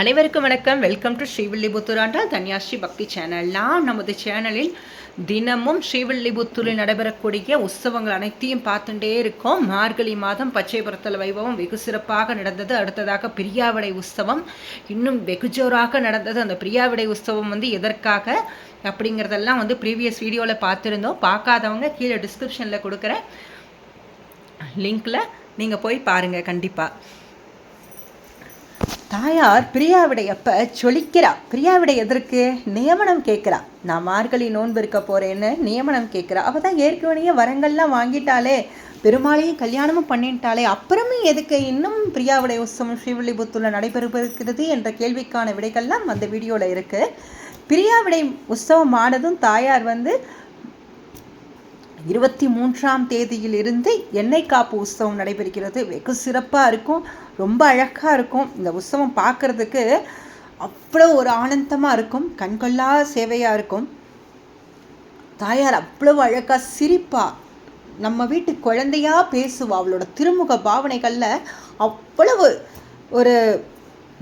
அனைவருக்கும் வணக்கம். Welcome to Srivilliputhur Dhanyasri பக்தி சேனல். நான் நமது சேனலில் தினமும் ஸ்ரீவில்லிபுத்தூரில் நடைபெறக்கூடிய உற்சவங்கள் அனைத்தையும் பார்த்துட்டே இருக்கோம். மார்கழி மாதம் பச்சைபுரத்தல் வைபவம் வெகு சிறப்பாக நடந்தது. அடுத்ததாக பிரியாவிடை உற்சவம். இன்னும் வெகு ஜோராக நடந்தது. அந்த பிரியாவிடை உற்சவம் வந்து எதற்காக அப்படிங்கிறதெல்லாம் வந்து ப்ரீவியஸ் வீடியோவில் பார்த்துருந்தோம். பார்க்காதவங்க கீழே டிஸ்கிரிப்ஷனில் கொடுக்குற லிங்க்கில் நீங்கள் போய் பாருங்கள் கண்டிப்பாக தாயார் பிரியாவிடையப்ப சொலிக்கிறா. பிரியாவிடை எதற்கு? நியமனம் கேட்குறா. நான் மார்கழி நோன்பு இருக்க போறேன்னு நியமனம் கேட்குறா. அவள் தான் ஏற்கனவே வரங்கள்லாம் வாங்கிட்டாலே பெருமாளையும் கல்யாணமும் பண்ணிட்டாலே அப்புறமே எதுக்கு இன்னும் பிரியாவிடை உற்சவம் ஸ்ரீவில்லிபுத்தூரில் நடைபெறுகிறது என்ற கேள்விக்கான விடைகள்லாம் அந்த வீடியோவில் இருக்குது பிரியாவிடை உற்சவம் ஆனதும் தாயார் வந்து இருபத்தி மூன்றாம் தேதியிலிருந்து எண்ணெய் காப்பு உற்சவம் நடைபெறுகிறது. வெகு சிறப்பாக இருக்கும். ரொம்ப அழகாக இருக்கும். இந்த உற்சவம் பார்க்குறதுக்கு அவ்வளோ ஒரு ஆனந்தமாக இருக்கும். கண்கொள்ளா சேவையாக இருக்கும். தாயார் அவ்வளவு அழகாக சிரிப்பா. நம்ம வீட்டு குழந்தையா பேசுவா. அவளோட திருமுக பாவனைகளில் அவ்வளவு ஒரு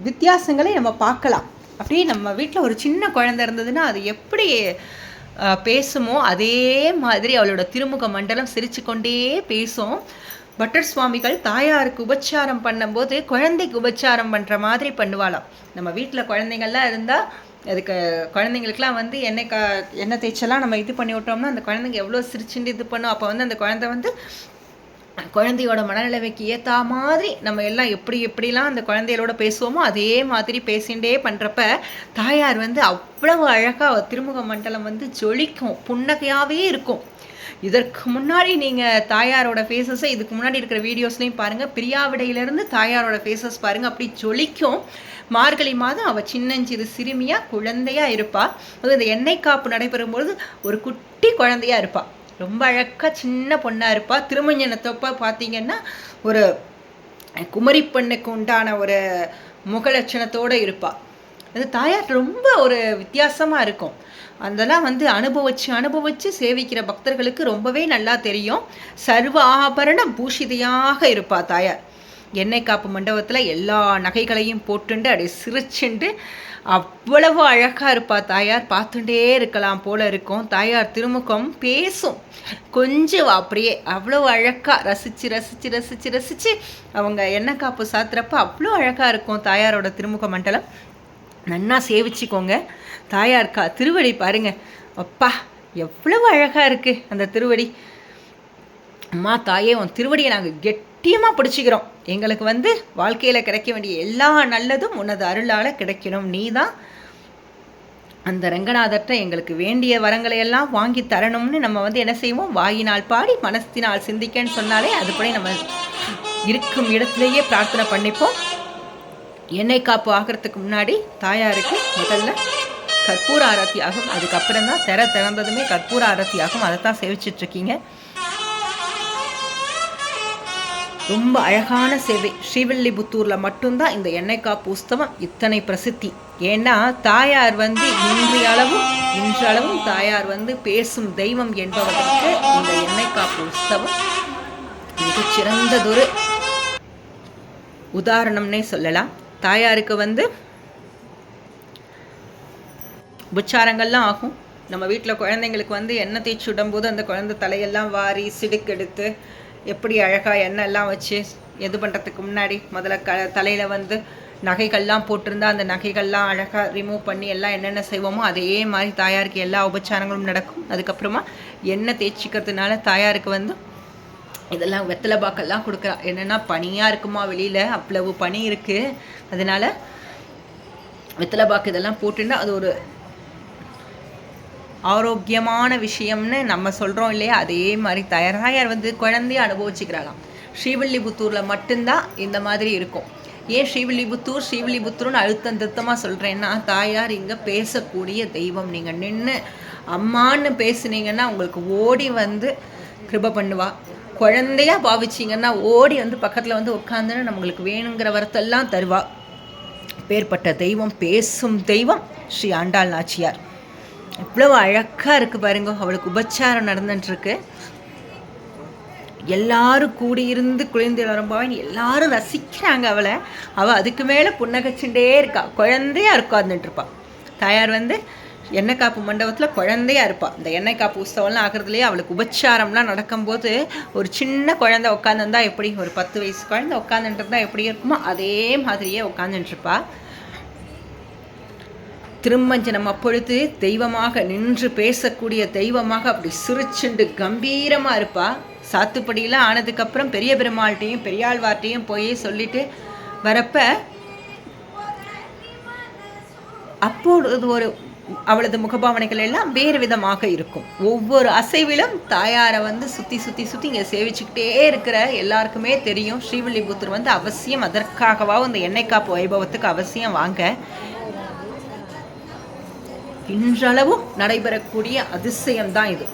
வித்தியாசங்களை நம்ம பார்க்கலாம். அப்படியே நம்ம வீட்டில் ஒரு சின்ன குழந்தை இருந்ததுன்னா அது எப்படி பேசுமோ அதே மாதிரி அவளோட திருமுக மண்டலம் சிரிச்சு கொண்டே பேசும். பட்டர் சுவாமிகள் தாயாருக்கு உபச்சாரம் பண்ணும்போது குழந்தைக்கு உபச்சாரம் பண்ணுற மாதிரி பண்ணுவாளாம். நம்ம வீட்டில் குழந்தைங்கள்லாம் இருந்தால் அதுக்கு குழந்தைங்களுக்குலாம் வந்து எண்ணெய் க எண்ணெய் தேய்ச்செல்லாம் நம்ம இது பண்ணி விட்டோம்னா அந்த குழந்தைங்க எவ்வளோ சிரிச்சுட்டு இது பண்ணும். அப்போ வந்து அந்த குழந்தை வந்து குழந்தையோட மனநிலைமைக்கு ஏற்ற மாதிரி நம்ம எல்லாம் எப்படி எப்படிலாம் அந்த குழந்தைகளோட பேசுவோமோ அதே மாதிரி பேசிண்டே பண்ணுறப்ப தாயார் வந்து அவ்வளவு அழகாக திருமுக மண்டலம் வந்து ஜொலிக்கும் புன்னகையாகவே இருக்கும். இதற்கு முன்னாடி நீங்கள் தாயாரோட ஃபேஸஸை இதுக்கு முன்னாடி இருக்கிற வீடியோஸ்லையும் பாருங்கள் பிரியாவிடையிலேருந்து தாயாரோட ஃபேஸஸ் பாருங்கள் அப்படி ஜொலிக்கும். மார்கழி மாதம் அவள் சின்னஞ்சிறு சிறுமியாக குழந்தையாக இருப்பாள் அது இந்த எண்ணெய் காப்பு நடைபெறும்பொழுது ஒரு குட்டி குழந்தையாக இருப்பாள் ரொம்ப அழகாக சின்ன பொண்ணாக இருப்பா. திருமஞ்சனத்தப்போ பார்த்தீங்கன்னா ஒரு குமரி பெண்ணுக்கு உண்டான ஒரு முகலட்சணத்தோடு இருப்பா. அது தாயார் ரொம்ப ஒரு வித்தியாசமாக இருக்கும். அதெல்லாம் வந்து அனுபவிச்சு அனுபவிச்சு சேவிக்கிற பக்தர்களுக்கு ரொம்பவே நல்லா தெரியும். சர்வ ஆபரண பூஷிதையாக இருப்பா தாயார். எண்ணெய் காப்பு மண்டபத்தில் எல்லா நகைகளையும் போட்டுண்டு அப்படியே சிரிச்சுண்டு அவ்வளவு அழகாக இருப்பா தாயார். பார்த்துட்டே இருக்கலாம் போல இருக்கும். தாயார் திருமுகம் பேசும். கொஞ்சம் அப்படியே அவ்வளோ அழகாக ரசித்து ரசிச்சு ரசித்து ரசித்து அவங்க எண்ணெய் காப்பு சாத்துறப்ப அவ்வளோ அழகாக இருக்கும் தாயாரோட திருமுக மண்டலம். நன்னா சேவிச்சுக்கோங்க. தாயார் கா திருவடி பாருங்க. அப்பா எவ்வளவு அழகாக இருக்குது அந்த திருவடி. அம்மா தாயே உன் திருவடியை நாங்கள் கெட் கெட்டியமாக பிடிச்சிக்கிறோம். எங்களுக்கு வந்து வாழ்க்கையில் கிடைக்க வேண்டிய எல்லா நல்லதும் உனது அருளால் கிடைக்கணும். நீ தான் அந்த ரங்கநாதர்கிட்ட எங்களுக்கு வேண்டிய வரங்களை எல்லாம் வாங்கி தரணும்னு நம்ம வந்து என்ன செய்வோம்? வாயினால் பாடி மனசினால் சிந்திக்கன்னு சொன்னாலே அதுபடி நம்ம இருக்கும் இடத்துலையே பிரார்த்தனை பண்ணிப்போம். எண்ணெய் காப்பு ஆகிறதுக்கு முன்னாடி தாயாருக்கு முதல்ல கற்பூர ஆரத்தி ஆகும் அதுக்கப்புறம் தான் திற திறந்ததுமே கற்பூர ஆரத்தி ஆகும் அதை தான் சேவிச்சிட்டு ரொம்ப அழகான சேவை. ஸ்ரீவில்லிபுத்தூரில் மட்டும்தான் இந்த எண்ணெய் காப்பு உஸ்தவம் இத்தனை பிரசித்தி. ஏன்னா தாயார் வந்து இன்றையளவும் இன்றளவும் தாயார் வந்து பேசும் தெய்வம் என்பவர்களுக்கு இந்த எண்ணெய் காப்பு உஸ்தவம் மிகச்சிறந்ததொரு உதாரணம்னே சொல்லலாம். தாயாருக்கு வந்து உச்சாரங்கள்லாம் ஆகும். நம்ம வீட்டில் குழந்தைங்களுக்கு வந்து எண்ணெய் தேய்ச்சி விடும்போது அந்த குழந்தை தலையெல்லாம் வாரி சிடுக்கெடுத்து எப்படி அழகாக எண்ணெய் எல்லாம் வச்சு இது பண்ணுறதுக்கு முன்னாடி முதல்ல க தலையில் வந்து நகைகள்லாம் போட்டிருந்தா அந்த நகைகள்லாம் அழகாக ரிமூவ் பண்ணி எல்லாம் என்னென்ன செய்வோமோ அதே மாதிரி தாயாருக்கு எல்லா உபச்சாரங்களும் நடக்கும். அதுக்கப்புறமா எண்ணெய் தேய்ச்சிக்கிறதுனால தாயாருக்கு வந்து இதெல்லாம் வெத்தலை பாக்கெல்லாம் கொடுக்குறா. என்னென்னா பனியாக இருக்குமா வெளியில்? அவ்வளவு பனி இருக்குது அதனால் வெத்தலை பாக்கு இதெல்லாம் போட்டுன்னா அது ஒரு ஆரோக்கியமான விஷயம்னு நம்ம சொல்கிறோம் இல்லையா? அதே மாதிரி தாயார் வந்து குழந்தைய அனுபவிச்சுக்கிறாளாம் ஸ்ரீவில்லிபுத்தூரில் மட்டும்தான் இந்த மாதிரி இருக்கும். ஏன் ஸ்ரீவில்லிபுத்தூர்? ஸ்ரீவில்லிபுத்தூர்னு அழுத்தம் திருத்தமாக சொல்கிறேன்னா தாயார் இங்கே பேசக்கூடிய தெய்வம். நீங்கள் நின்று அம்மான்னு பேசுனீங்கன்னா உங்களுக்கு ஓடி வந்து கிருப பண்ணுவா. குழந்தையா பாவிச்சிங்கன்னா ஓடி வந்து பக்கத்தில் வந்து உட்காந்துன்னு நம்மளுக்கு வேணுங்கிற வரத்தெல்லாம் தருவா. பேர்பட்ட தெய்வம் பேசும் தெய்வம் ஸ்ரீ ஆண்டாள் நாச்சியார். எவ்வளவு அழகாக இருக்குது பாருங்க. அவளுக்கு உபச்சாரம் நடந்துட்டுருக்கு. எல்லாரும் கூடியிருந்து குழந்தை வரம்பாவின் எல்லாரும் ரசிக்கிறாங்க அவளை. அவள் அதுக்கு மேலே புன்னகச்சுட்டே இருக்கா. குழந்தையா உட்காந்துட்டு இருப்பாள் தாயார் வந்து எண்ணெய் காப்பு மண்டபத்தில் குழந்தையா இருப்பாள் இந்த எண்ணெய் காப்பு உற்சவம்லாம் ஆகிறதுலேயே அவளுக்கு உபச்சாரம்லாம் நடக்கும்போது ஒரு சின்ன குழந்தை உட்காந்துருந்தா எப்படி? ஒரு பத்து வயசு குழந்தை உட்காந்துட்டு இருந்தால் எப்படி இருக்குமோ அதே மாதிரியே உட்காந்துட்டு இருப்பாள் திருமஞ்சனம் அப்பொழுது தெய்வமாக நின்று பேசக்கூடிய தெய்வமாக அப்படி சிரிச்சுண்டு கம்பீரமாக இருப்பா. சாத்துப்படியெல்லாம் ஆனதுக்கப்புறம் பெரிய பெருமாள்கிட்டையும் பெரியாழ்வார்ட்டையும் போய் சொல்லிட்டு வரப்ப அப்பொழுது ஒரு அவளது முகபாவனைகள் எல்லாம் வேறு விதமாக இருக்கும். ஒவ்வொரு அசைவிலும் தாயாரை வந்து சுற்றி சுற்றி சுற்றி இங்கே சேவிச்சுக்கிட்டே இருக்கிற எல்லாருக்குமே தெரியும். ஸ்ரீவில்லிபுத்தூர் வந்து அவசியம் அதற்காகவாக இந்த எண்ணெய் காப்பு வைபவத்துக்கு அவசியம் வாங்க. இன்றளவும் நடைபெறக்கூடிய அதிசயம்தான் இது.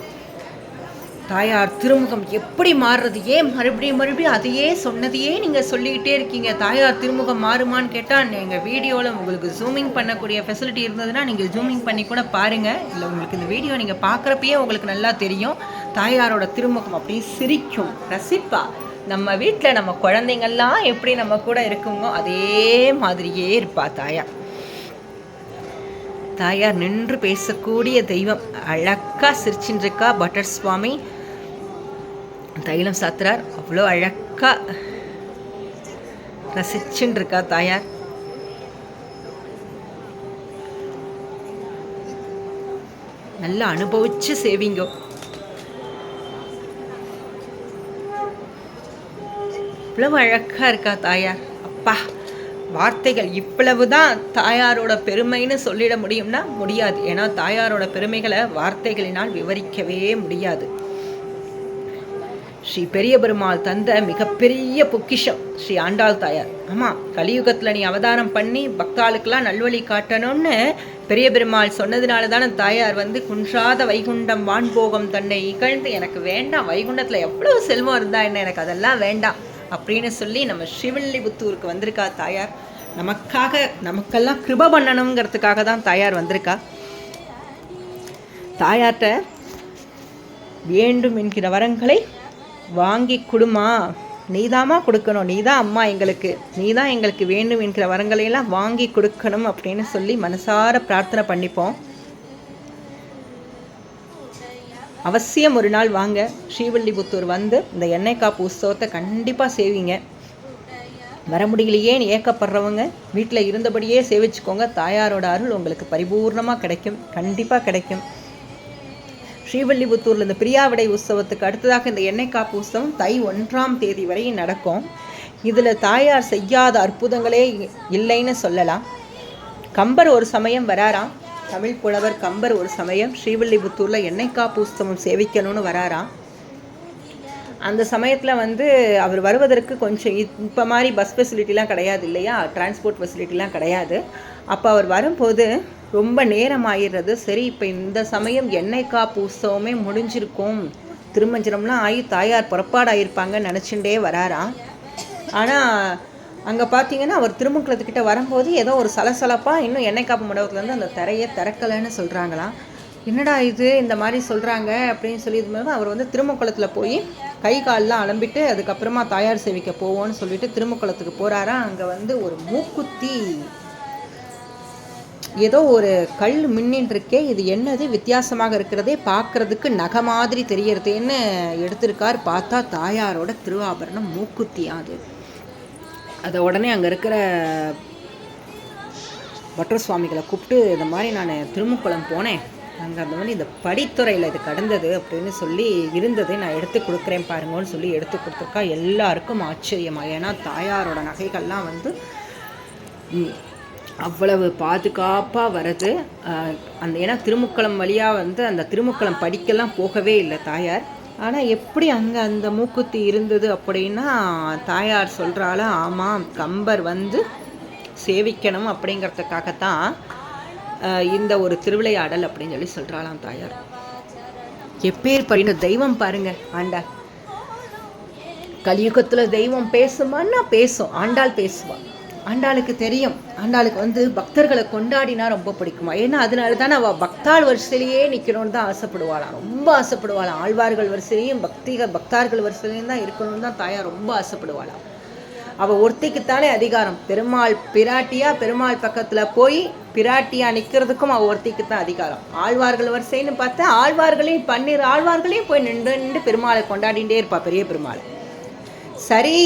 தாயார் திருமுகம் எப்படி மாறுறது? ஏன் மறுபடியும் மறுபடியும் அதையே சொன்னதையே நீங்கள் சொல்லிக்கிட்டே இருக்கீங்க. தாயார் திருமுகம் மாறுமான்னு கேட்டால் எங்கள் வீடியோவில் உங்களுக்கு ஜூமிங் பண்ணக்கூடிய ஃபெசிலிட்டி இருந்ததுன்னா நீங்கள் ஜூமிங் பண்ணி கூட பாருங்கள் இல்லை உங்களுக்கு இந்த வீடியோ நீங்கள் பார்க்குறப்பயே உங்களுக்கு நல்லா தெரியும். தாயாரோட திருமுகம் அப்படியே சிரிக்கும். ரசிப்பா. நம்ம வீட்டில் நம்ம குழந்தைங்கள்லாம் எப்படி நம்ம கூட இருக்குமோ அதே மாதிரியே இருப்பா தாயார் தாயார் நின்று பேசக்கூடிய தெய்வம். அழகா சிரிச்சின்றிருக்கா பட்டர் சுவாமி தைலம் சாத்துறார். அவ்வளோ அழக்கா ரசிச்சுன்னு தாயார். நல்லா அனுபவிச்சு சேவிங்கோ. இவ்வளவு அழகா இருக்கா தாயார். அப்பா. வார்த்தைகள் இவ்வளவுதான் தாயாரோட பெருமைன்னு சொல்லிட முடியும்னா முடியாது. ஏன்னா தாயாரோட பெருமைகளை வார்த்தைகளினால் விவரிக்கவே முடியாது. ஸ்ரீ பெரிய பெருமாள் தந்த மிகப்பெரிய பொக்கிஷம் ஸ்ரீ ஆண்டாள் தாயார். ஆமாம் கலியுகத்தில் நீ அவதாரம் பண்ணி பக்தாளுக்கெல்லாம் நல்வழி காட்டணும்னு பெரிய பெருமாள் சொன்னதுனால தானே தாயார் வந்து குன்றாத வைகுண்டம் வான்போகம் தன்னை இகழ்ந்து எனக்கு வேண்டாம் வைகுண்டத்தில் எவ்வளோ செல்வம் இருந்தா என்ன எனக்கு அதெல்லாம் வேண்டாம். அப்படின்னு சொல்லி நம்ம ஸ்ரீவில்லிபுத்தூருக்கு வந்திருக்கா தாயார். நமக்காக நமக்கெல்லாம் கிருப பண்ணணுங்கிறதுக்காக தான் தாயார் வந்திருக்கா. தாயார்கிட்ட வேண்டும் என்கிற வரங்களை வாங்கி கொடுமா. நீதாமா கொடுக்கணும். நீ தான் அம்மா எங்களுக்கு. நீ தான் எங்களுக்கு வேண்டும் என்கிற வரங்களையெல்லாம் வாங்கி கொடுக்கணும் அப்படின்னு சொல்லி மனசார பிரார்த்தனை பண்ணிப்போம். அவசியம் ஒரு நாள் வாங்க. ஸ்ரீவில்லிபுத்தூர் வந்து இந்த எண்ணெய் காப்பு உற்சவத்தை கண்டிப்பாக சேவிங்க வர முடியலையேன்னு ஏக்கப்படுறவங்க. வீட்டில் இருந்தபடியே சேவிச்சுக்கோங்க. தாயாரோட அருள் உங்களுக்கு பரிபூர்ணமாக கிடைக்கும். கண்டிப்பாக கிடைக்கும். ஸ்ரீவல்லிபுத்தூரில் இந்த பிரியாவிடை உற்சவத்துக்கு அடுத்ததாக இந்த எண்ணெய் காப்பு உற்சவம் தை ஒன்றாம் தேதி வரையும் நடக்கும். இதில் தாயார் செய்யாத அற்புதங்களே இல்லைன்னு சொல்லலாம். கம்பர் ஒரு சமயம் வராராம். தமிழ் புலவர் கம்பர் ஒரு சமயம் ஸ்ரீவில்லிபுத்தூரில் எண்ணெய் காப்பு உற்சவம் சேவிக்கணும்னு வராராம். அந்த சமயத்தில் வந்து அவர் வருவதற்கு கொஞ்சம் இப்போ மாதிரி பஸ் ஃபெசிலிட்டிலாம் கிடையாது இல்லையா? டிரான்ஸ்போர்ட் ஃபெசிலிட்டிலாம் கிடையாது. அப்போ அவர் வரும்போது ரொம்ப நேரம் ஆயிடுறது சரி இப்போ இந்த சமயம் எண்ணெய் காப்பு உற்சவமே முடிஞ்சிருக்கும். திருமஞ்சனம்லாம் ஆகி தாயார் புறப்பாடாயிருப்பாங்கன்னு நினச்சிண்டே வராராம். ஆனால் அங்கே பார்த்தீங்கன்னா அவர் திருமங்கலத்துக்கிட்ட வரும்போது ஏதோ ஒரு சலசலப்பாக இன்னும் எண்ணெய் காப்பு மண்டபத்துலேருந்து அந்த தரையை திறக்கலைன்னு சொல்கிறாங்களாம் என்னடா இது? இந்த மாதிரி சொல்கிறாங்க அப்படின்னு சொல்லி இது அவர் வந்து திருமக்குளத்தில் போய் கை கால்லாம் அலம்பிட்டு அதுக்கப்புறமா தாயார் சேவிக்க போவோம்னு சொல்லிட்டு திருமக்குளத்துக்கு போகிறாரா அங்கே வந்து ஒரு மூக்குத்தி. ஏதோ ஒரு கல் மின்னின் இருக்கே இது என்னது? வித்தியாசமாக இருக்கிறதே பார்க்கறதுக்கு நகை மாதிரி தெரியறதேன்னு எடுத்திருக்கார் பார்த்தா தாயாரோட திருவாபரணம் மூக்குத்தியா அதை உடனே அங்கே இருக்கிற பட்டர் சுவாமிகளை கூப்பிட்டு இந்த மாதிரி நான் திருமுக்குளம் போனேன். அங்கே அந்த மாதிரி இந்த படித்துறையில் இது கடந்தது அப்படின்னு சொல்லி இருந்தது. நான் எடுத்து கொடுக்குறேன் பாருங்கன்னு சொல்லி எடுத்து கொடுத்துருக்கா. எல்லாருக்கும் ஆச்சரியமாக ஏன்னா தாயாரோட நகைகள்லாம் வந்து அவ்வளவு பாதுகாப்பாக வருது. அந்த ஏன்னா திருமுக்களம் வழியாக வந்து அந்த திருமுக்களம் படிக்கெல்லாம் போகவே இல்லை தாயார். ஆனால் எப்படி அங்கே அந்த மூக்குத்தி இருந்தது அப்படின்னா தாயார் சொல்கிறால ஆமாம் கம்பர் வந்து சேவிக்கணும் அப்படிங்கிறதுக்காகத்தான் இந்த ஒரு திருவிளையாடல் அப்படின்னு சொல்லி சொல்கிறாளாம் தாயார். எப்பேர் படின தெய்வம் பாருங்க ஆண்டா. கலியுகத்தில் தெய்வம் பேசுமான்னா பேசும் ஆண்டாள் பேசுவாள் ஆண்டாளுக்கு தெரியும். ஆண்டாளுக்கு வந்து பக்தர்களை கொண்டாடினா ரொம்ப பிடிக்குமா? ஏன்னா அதனால தானே அவள் பக்தாள் வரிசையிலேயே நிற்கணும்னு தான் ஆசைப்படுவாளாம் ரொம்ப ஆசைப்படுவாளாம் ஆழ்வார்கள் வரிசையிலையும் பக்திகள் பக்தார்கள் வரிசையிலையும் தான் இருக்கணும்னு தான் தாயார் ரொம்ப ஆசைப்படுவாளாம் அவள் ஒருத்திக்குத்தானே அதிகாரம். பெருமாள் பிராட்டியா பெருமாள் பக்கத்தில் போய் பிராட்டியா நிற்கிறதுக்கும் அவள் ஒருத்திக்கு தான் அதிகாரம். ஆழ்வார்கள் வரிசைன்னு பார்த்தா ஆழ்வார்களையும் பன்னீர் ஆழ்வார்களையும் போய் நின்று நின்று பெருமாளை கொண்டாடிட்டே இருப்பா பெரிய பெருமாள். சரி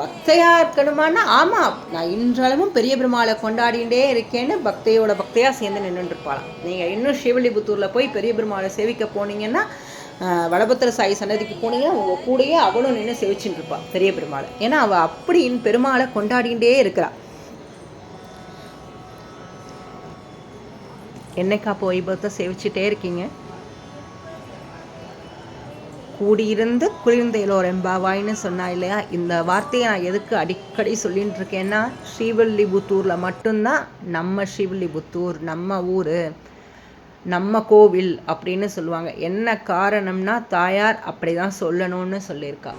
பக்தையாக இருக்கணுமான்னா ஆமாம் நான் இன்றளவும் பெரிய பெருமாளை கொண்டாடிகிட்டே இருக்கேன்னு பக்தையோட பக்தையாக சேர்ந்து நின்றுருப்பாளாம் நீங்கள் இன்னும் ஸ்ரீவில்லிபுத்தூரில் போய் பெரிய பெருமாளை சேவிக்க போனீங்கன்னா வடபத்திர சாய் சன்னதிக்கு போனீங்கன்னா உங்கள் கூடயே அவளும் நின்று சேவிச்சுட்டு இருப்பாள் பெரிய பெருமாளை. ஏன்னா அவள் அப்படி பெருமாளை கொண்டாடிகிட்டே இருக்கிறாள் என்னைக்கா போய் வைபவத்தை சேவிச்சுட்டே இருக்கீங்க? கூடியிருந்து குளிர்ந்தேலோர் எம்பாவாய்னு சொன்னா இல்லையா? இந்த வார்த்தையை நான் எதுக்கு அடிக்கடி சொல்லிட்டு இருக்கேன்னா ஸ்ரீவில்லிபுத்தூரில் மட்டும்தான் நம்ம ஸ்ரீவில்லிபுத்தூர் நம்ம ஊர் நம்ம கோவில் அப்படின்னு சொல்லுவாங்க. என்ன காரணம்னா தாயார் அப்படி தான் சொல்லணும்னு சொல்லியிருக்கா.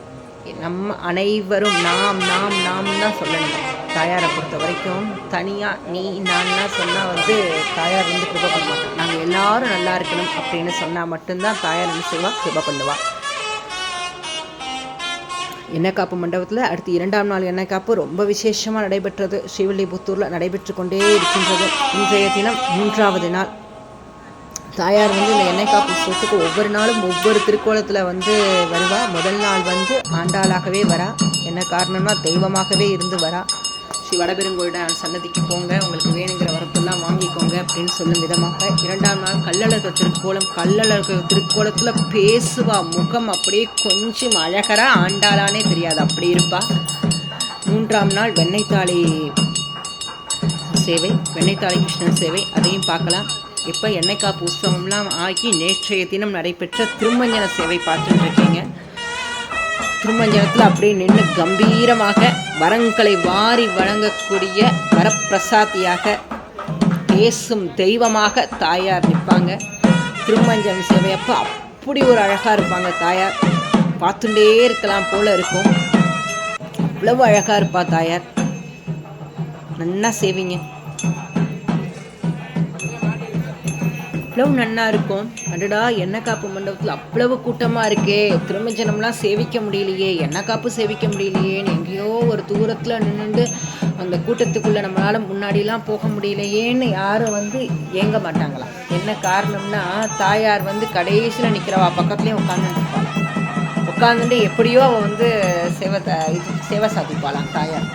நம்ம அனைவரும் நாம் நாம் நாம் தான் சொல்லணும். தாயாரை பொறுத்த வரைக்கும் தனியாக நீ நான்லாம் சொன்னால் வந்து தாயார் வந்து கிருப பண்ண நாங்கள் எல்லாரும் நல்லா இருக்கணும் அப்படின்னு சொன்னால் மட்டும்தான் தாயார் என்ன செய்வா கிருப பண்ணுவாள் எண்ணெய் காப்பு மண்டபத்தில் அடுத்து இரண்டாம் நாள் எண்ணெய் காப்பு ரொம்ப விசேஷமாக நடைபெற்றது. ஸ்ரீவில்லிபுத்தூரில் நடைபெற்று கொண்டே இருக்கின்றது. இன்றைய தினம் மூன்றாவது நாள். தாயார் வந்து இந்த எண்ணெய் காப்பு சொத்துக்கு ஒவ்வொரு நாளும் ஒவ்வொரு திருக்கோலத்தில் வந்து வருவா. முதல் நாள் வந்து ஆண்டாளாகவே வரா. என்ன காரணம்னா தெய்வமாகவே இருந்து வரா. ஸ்ரீ வடபெருங்கோயிட சன்னதிக்கு போங்க. உங்களுக்கு வேணுங்கிற எல்லாம் வாங்கிக்கோங்க அப்படின்னு சொல்லும் விதமாக இரண்டாம் நாள் கல்லழகர் திருக்கோலம் கல்லழகர் திருக்கோலத்தில் பேசுவா முகம் அப்படியே கொஞ்சம் அழகராக ஆண்டாளானே தெரியாது. அப்படி இருப்பா. மூன்றாம் நாள் வெண்ணெய்த்தாளி சேவை வெண்ணெய்த்தாளி கிருஷ்ணன் சேவை அதையும் பார்க்கலாம். இப்போ எண்ணெய் காப்பு உற்சவம்லாம் ஆகி நேற்றைய தினம் நடைபெற்ற திருமஞ்சன சேவை பார்த்துட்டு இருக்கீங்க. திருமஞ்சனத்தில் அப்படியே நின்று கம்பீரமாக வரங்களை வாரி வழங்கக்கூடிய வரப்பிரசாதியாக பேசும் தெய்வமாக தாயார் நிற்பாங்க. திருமஞ்சனம் சேவை அப்போ அப்படி ஒரு அழகாக இருப்பாங்க தாயார். பார்த்துட்டே இருக்கலாம் போல இருக்கும். அவ்வளவு அழகாக இருப்பா தாயார். நல்லா சேவிங்க அவ்வளவு நன்னா இருக்கும். அடடா எண்ணெய் காப்பு மண்டபத்தில் அவ்வளவு கூட்டமாக இருக்கே. திருமஞ்சனம்லாம் சேவிக்க முடியலையே. எண்ணெய் காப்பு சேவிக்க முடியலையேன்னு ஒரு தூரத்தில் நின்றுண்டு அந்த கூட்டத்துக்குள்ளே நம்மளால் முன்னாடிலாம் போக முடியலையேன்னு யாரும் வந்து ஏங்க மாட்டாங்களாம் என்ன காரணம்னா தாயார் வந்து கடைசியில் நிற்கிறவா பக்கத்துலேயும் உட்காந்துருப்பாள் உட்காந்துட்டு எப்படியோ அவள் வந்து சேவை இது சேவை சாதிப்பாளாம் தாயார்.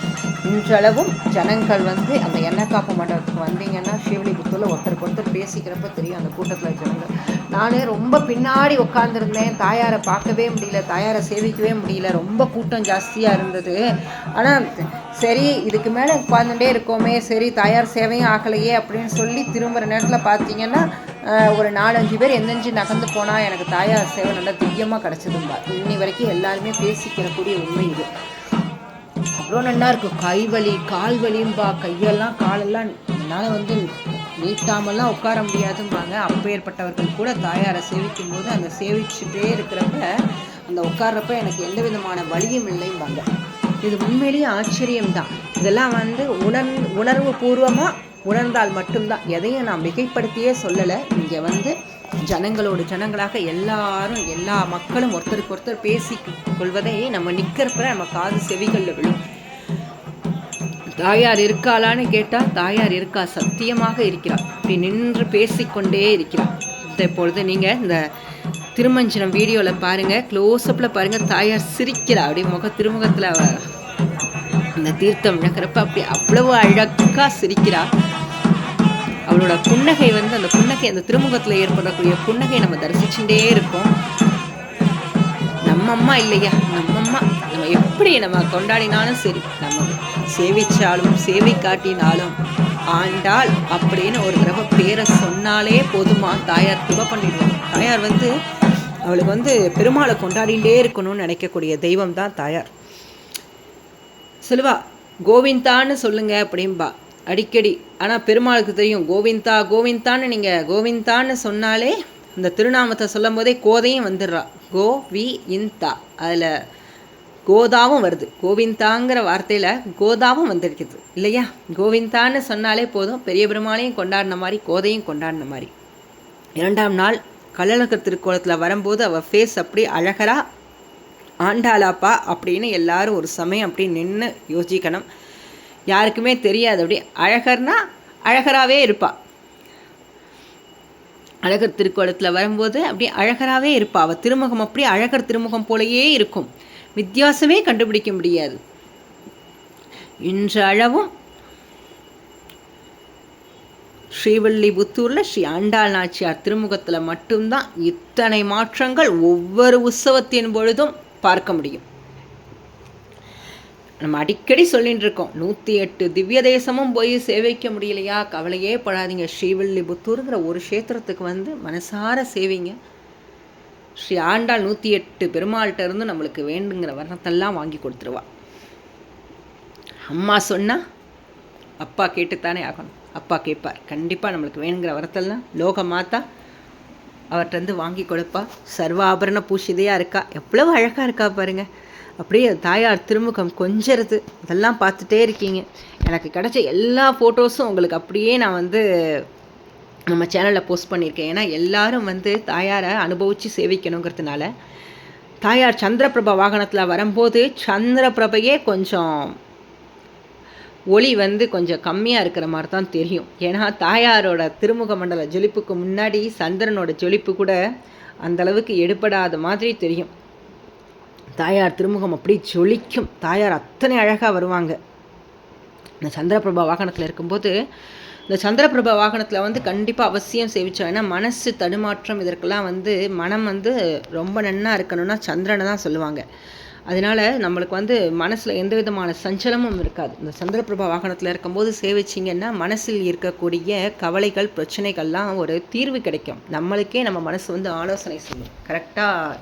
இன்றளவும் ஜனங்கள் வந்து அந்த எண்ணெய் காப்பு மண்டபத்துக்கு வந்தீங்கன்னா ஸ்ரீவில்லிபுத்தூரில் ஒருத்தருக்கு ஒருத்தர் பேசிக்கிறப்ப தெரியும் அந்த கூட்டத்தில் ஜனங்கள். நானே ரொம்ப பின்னாடி உட்காந்துருந்தேன் தாயாரை பார்க்கவே முடியல தாயாரை சேவிக்கவே முடியல. ரொம்ப கூட்டம் ஜாஸ்தியாக இருந்தது. ஆனால் சரி இதுக்கு மேலே உட்காந்துட்டே இருக்கோமே சரி தாயார் சேவையும் ஆகலையே அப்படின்னு சொல்லி திரும்புகிற நேரத்தில் பார்த்தீங்கன்னா ஒரு நாலஞ்சு பேர் எந்தெஞ்சு நகர்ந்து போனால் எனக்கு தாயார் சேவை நல்லா திவ்யமாக கிடச்சதும்பா. இன்னி வரைக்கும் எல்லாருமே பேசிக்கிறக்கூடிய உண்மை இது. அவ்வளோ நல்லா இருக்கும் கை வலி கால் வலியும்பா. கையெல்லாம் காலெல்லாம் என்னால் வந்து நீட்டாமல்லாம் உட்கார முடியாதும்பாங்க. அப்பேற்பட்டவர்கள் கூட தாயாரை சேவிக்கும் போது அந்த சேவிச்சுட்டே இருக்கிறப்ப அந்த உட்கார்றப்ப எனக்கு எந்த விதமான வலியும் இல்லைம்பாங்க. இது உண்மையிலேயே ஆச்சரியம்தான். இதெல்லாம் வந்து உணர் உணர்வு பூர்வமாக உணர்ந்தால் மட்டும்தான். எதையும் நான் மிகைப்படுத்தியே சொல்லலை. இங்கே வந்து ஜனங்களோடு ஜனங்களாக எல்லாரும் எல்லா மக்களும் ஒருத்தருக்கு ஒருத்தர் பேசி கொள்வதை நம்ம நிற்கிறப்ப நம்ம காது செவிகளில் விழும். தாயார் இருக்காளான்னு கேட்டால் தாயார் இருக்கா சத்தியமாக இருக்கிறார் இப்படி நின்று பேசிக்கொண்டே இருக்கிறார் இந்த பொழுது நீங்கள் இந்த திருமஞ்சனம் வீடியோவில் பாருங்கள் க்ளோஸ்அப்பில் பாருங்கள் தாயார் சிரிக்கிறா. அப்படியே முக திருமுகத்தில் இந்த தீர்த்தம் விளக்குறப்ப அப்படி அவ்வளவு அழகாக சிரிக்கிறா. அவளோட புன்னகை வந்து அந்த புன்னகை அந்த திருமுகத்தில் ஏற்படக்கூடிய புன்னகை நம்ம தரிசிச்சுட்டே இருப்போம். நம்ம அம்மா இல்லையா? நம்ம அம்மா. நம்ம எப்படி நம்ம கொண்டாடினாலும் சரி நம்ம சேவிச்சாலும் சேவை காட்டினாலும் ஆண்டாள் அப்படின்னு ஒரு தடவை பேரை சொன்னாலே போதுமா? தாயார் துவை பண்ணிடுவோம் தாயார் வந்து அவளுக்கு வந்து பெருமாளை கொண்டாடிட்டே இருக்கணும்னு நினைக்கக்கூடிய தெய்வம் தான் தாயார். சொல்லுவா கோவிந்தான்னு சொல்லுங்க அப்படிம்பா. அடிக்கடி. ஆனால் பெருமாளுக்கு தெரியும் கோவிந்தா கோவிந்தான்னு நீங்கள் கோவிந்தான்னு சொன்னாலே இந்த திருநாமத்தை சொல்லும் போதே கோதையும் வந்துடுறா. கோ வி இந்தா அதில் கோதாவும் வருது. கோவிந்தாங்கிற வார்த்தையில் கோதாவும் வந்திருக்குது. இல்லையா? கோவிந்தான்னு சொன்னாலே போதும். பெரிய பெருமாளையும் கொண்டாடின மாதிரி கோதையும் கொண்டாடின மாதிரி. இரண்டாம் நாள் கள்ளழகர் திருக்கோலத்தில் வரும்போது அவள் ஃபேஸ் அப்படி அழகரா ஆண்டாளாப்பா அப்படின்னு எல்லாரும் ஒரு சமயம் அப்படி நின்று யோசிக்கணும். யாருக்குமே தெரியாது. அப்படி அழகர்னா அழகராகவே இருப்பாள் அழகர் திருக்கோலத்தில் வரும்போது அப்படி அழகராகவே இருப்பாள் அவள் திருமுகம் அப்படி அழகர் திருமுகம் போலயே இருக்கும். வித்தியாசமே கண்டுபிடிக்க முடியாது. இன்றளவும் ஸ்ரீவல்லிபுத்தூரில் ஸ்ரீ ஆண்டாள் நாச்சியார் திருமுகத்தில் மட்டும்தான் இத்தனை மாற்றங்கள் ஒவ்வொரு உற்சவத்தின் பொழுதும் பார்க்க முடியும். நம்ம அடிக்கடி சொல்லிட்டு இருக்கோம் நூற்றி எட்டு திவ்ய தேசமும் போய் சேவிக்க முடியலையா? கவலையே படாதீங்க. ஸ்ரீவில்லிபுத்தூருங்கிற ஒரு க்ஷேத்திரத்துக்கு வந்து மனசார சேவிங்க. ஸ்ரீ ஆண்டாள் நூற்றி எட்டு பெருமாள்கிட்ட இருந்து நம்மளுக்கு வேண்டுங்கிற வர்ணத்தெல்லாம் வாங்கி கொடுத்துருவா. அம்மா சொன்னால் அப்பா கேட்டுத்தானே ஆகணும். அப்பா கேட்பார். கண்டிப்பாக நம்மளுக்கு வேணுங்கிற வரத்தெல்லாம் லோக மாத்தா அவர்கிட்ட வாங்கி கொடுப்பா. சர்வ ஆபரண பூஷிதையாக இருக்கா? எவ்வளவு அழகாக இருக்கா பாருங்கள் அப்படியே தாயார் திருமுகம் கொஞ்சிறது அதெல்லாம் பார்த்துட்டே இருக்கீங்க. எனக்கு கிடைச்ச எல்லா ஃபோட்டோஸும் உங்களுக்கு அப்படியே நான் வந்து நம்ம சேனலில் போஸ்ட் பண்ணியிருக்கேன் ஏன்னா எல்லாரும் வந்து தாயாரை அனுபவித்து சேவிக்கணுங்கிறதுனால தாயார் சந்திரபிரபா வாகனத்தில் வரும்போது சந்திரபிரபையே கொஞ்சம் ஒளி வந்து கொஞ்சம் கம்மியாக இருக்கிற மாதிரி தான் தெரியும். ஏன்னா தாயாரோட திருமுக மண்டல ஜொலிப்புக்கு முன்னாடி சந்திரனோட ஜொலிப்பு கூட அந்தளவுக்கு எடுபடாத மாதிரி தெரியும். தாயார் திருமுகம் அப்படி ஜொலிக்கும். தாயார் அத்தனை அழகாக வருவாங்க. இந்த சந்திரபிரபா வாகனத்தில் இருக்கும்போது இந்த சந்திரபிரப வாகனத்தில் வந்து கண்டிப்பாக அவசியம் சேவிச்சோம். ஏன்னா மனசு தடுமாற்றம் இதற்கெல்லாம் வந்து மனம் வந்து ரொம்ப நன்னாக இருக்கணும்னா சந்திரனை தான் சொல்லுவாங்க. அதனால் நம்மளுக்கு வந்து மனசில் எந்த விதமான சஞ்சலமும் இருக்காது. இந்த சந்திரபிரபா வாகனத்தில் இருக்கும்போது சேவிச்சிங்கன்னா மனசில் இருக்கக்கூடிய கவலைகள் பிரச்சனைகள்லாம் ஒரு தீர்வு கிடைக்கும். நம்மளுக்கே நம்ம மனசு வந்து ஆலோசனை செய்யும். கரெக்டாக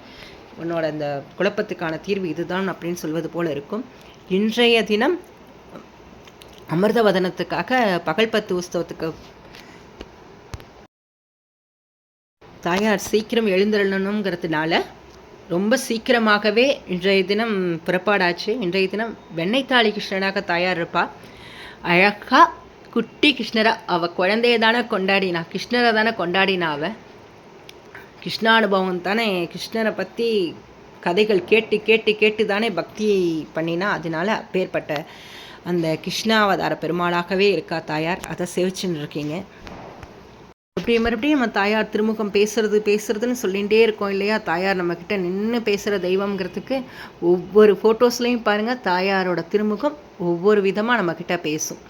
உன்னோட இந்த குழப்பத்துக்கான தீர்வு இதுதான் அப்படின்னு சொல்வது போல் இருக்கும். இன்றைய தினம் அமிர்தவதனத்துக்காக பகல் பத்து உஸ்தவத்துக்கு. தாயார் சீக்கிரம் எழுந்திரணுங்கிறதுனால ரொம்ப சீக்கிரமாகவே இன்றைய தினம் புறப்பாடாச்சு. இன்றைய தினம் வெண்ணைத்தாளி கிருஷ்ணனாக தாயார் இருப்பாள் அழகாக குட்டி கிருஷ்ணரா அவள் குழந்தைய தானே கொண்டாடினா கிருஷ்ணரை தானே கொண்டாடினா அவள் கிருஷ்ணானுபவம் தானே கிருஷ்ணரை பற்றி கதைகள் கேட்டு கேட்டு கேட்டு தானே பக்தி பண்ணினா அதனால அப்பேற்பட்ட அந்த கிருஷ்ணாவதார பெருமாளாகவே இருக்கா தாயார்? அதை சேவிச்சுன்னு இருக்கீங்க. அப்படி மறுபடியும் நம்ம தாயார் திருமுகம் பேசுறது பேசுறதுன்னு சொல்லிகிட்டே இருக்கோம் இல்லையா? தாயார் நம்மக்கிட்ட நின்று பேசுகிற தெய்வங்கிறதுக்கு ஒவ்வொரு ஃபோட்டோஸ்லையும் பாருங்கள் தாயாரோட திருமுகம் ஒவ்வொரு விதமாக நம்மக்கிட்ட பேசும்.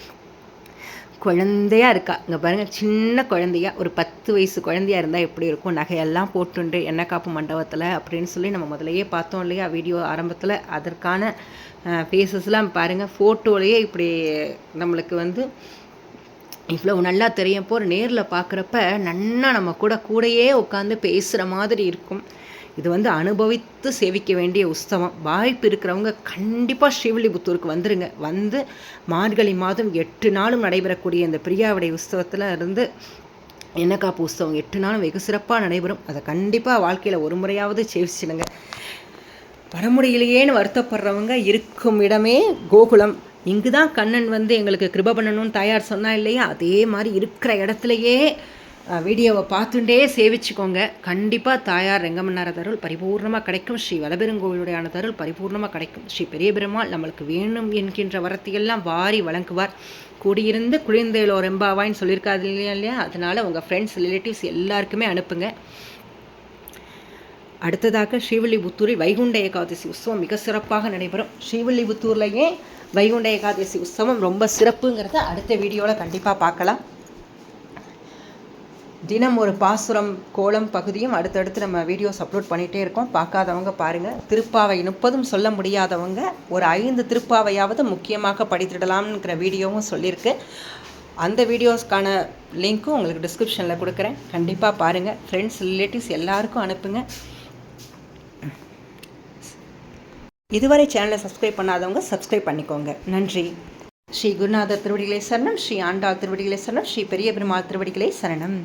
குழந்தையா இருக்கா? இங்கே பாருங்கள் சின்ன குழந்தையா ஒரு பத்து வயசு குழந்தையா இருந்தால் எப்படி இருக்கும்? நகையெல்லாம் போட்டுண்டு எண்ணெய் காப்பு மண்டபத்தில் அப்படின்னு சொல்லி நம்ம முதலையே பார்த்தோம் இல்லையா வீடியோ ஆரம்பத்தில். அதற்கான ஃபேஸஸ்லாம் பாருங்கள் ஃபோட்டோலேயே இப்படி நம்மளுக்கு வந்து இவ்வளோ நல்லா தெரியும். போகிற நேரில் பார்க்குறப்ப நன்னா நம்ம கூட கூடையே உட்காந்து பேசுகிற மாதிரி இருக்கும். இது வந்து அனுபவித்து சேவிக்க வேண்டிய உற்சவம். வாய்ப்பு இருக்கிறவங்க கண்டிப்பாக ஸ்ரீவில்லிபுத்தூருக்கு வந்துருங்க. வந்து மார்கழி மாதம் எட்டு நாளும் நடைபெறக்கூடிய இந்த பிரியாவிடை உற்சவத்தில் இருந்து எண்ணக்காப்பு உற்சவம் எட்டு நாளும் வெகு சிறப்பாக நடைபெறும். அதை கண்டிப்பாக வாழ்க்கையில் ஒரு முறையாவது சேவிச்சிடுங்க. வர முடியலையேன்னு வருத்தப்படுறவங்க இருக்கும் இடமே கோகுலம். இங்கு தான் கண்ணன் வந்து எங்களுக்கு கிருப பண்ணணும்னு தயார் சொன்னா இல்லையா? அதே மாதிரி இருக்கிற இடத்துலையே வீடியோவை பார்த்துட்டே சேவிச்சுக்கோங்க. கண்டிப்பாக தாயார் ரெங்கமன்னார தருள் பரிபூர்ணமாக கிடைக்கும். ஸ்ரீ வலபெருங்கோவிலுடையான தருள் பரிபூர்ணமாக கிடைக்கும். ஸ்ரீ பெரிய பெருமாள் நம்மளுக்கு வேணும் என்கின்ற வரத்தையெல்லாம் வாரி வழங்குவார். கூடியிருந்து குளிர்ந்தேலோ ரெம்பாவான்னு சொல்லியிருக்காது இல்லையா இல்லையா? அதனால் உங்கள் ஃப்ரெண்ட்ஸ் ரிலேட்டிவ்ஸ் எல்லாருக்குமே அனுப்புங்க. அடுத்ததாக ஸ்ரீவில்லிபுத்தூரில் வைகுண்ட ஏகாதசி உற்சவம் மிக சிறப்பாக நடைபெறும். ஸ்ரீவில்லிபுத்தூர்லேயே வைகுண்ட ஏகாதசி உற்சவம் ரொம்ப சிறப்புங்கிறத அடுத்த வீடியோவில் கண்டிப்பாக பார்க்கலாம். தினம் ஒரு பாசுரம் கோலம் பகுதியும் அடுத்தடுத்து நம்ம வீடியோஸ் அப்லோட் பண்ணிகிட்டே இருக்கோம். பார்க்காதவங்க பாருங்கள் திருப்பாவை முப்பதும் சொல்ல முடியாதவங்க ஒரு ஐந்து திருப்பாவையாவது முக்கியமாக படித்திடலாம்ங்கிற வீடியோவும் சொல்லியிருக்கு. அந்த வீடியோஸ்க்கான லிங்க்கும் உங்களுக்கு டிஸ்கிரிப்ஷனில் கொடுக்குறேன். கண்டிப்பாக பாருங்கள் ஃப்ரெண்ட்ஸ் ரிலேட்டிவ்ஸ் எல்லாருக்கும் அனுப்புங்க. இதுவரை சேனலை சப்ஸ்கிரைப் பண்ணாதவங்க சப்ஸ்கிரைப் பண்ணிக்கோங்க. நன்றி. ஸ்ரீ குருநாதர் திருவடிகளை சரணம். ஸ்ரீ ஆண்டாள் திருவடிகளை சரணம். ஸ்ரீ பெரிய பெருமாள் திருவடிகளை சரணம்.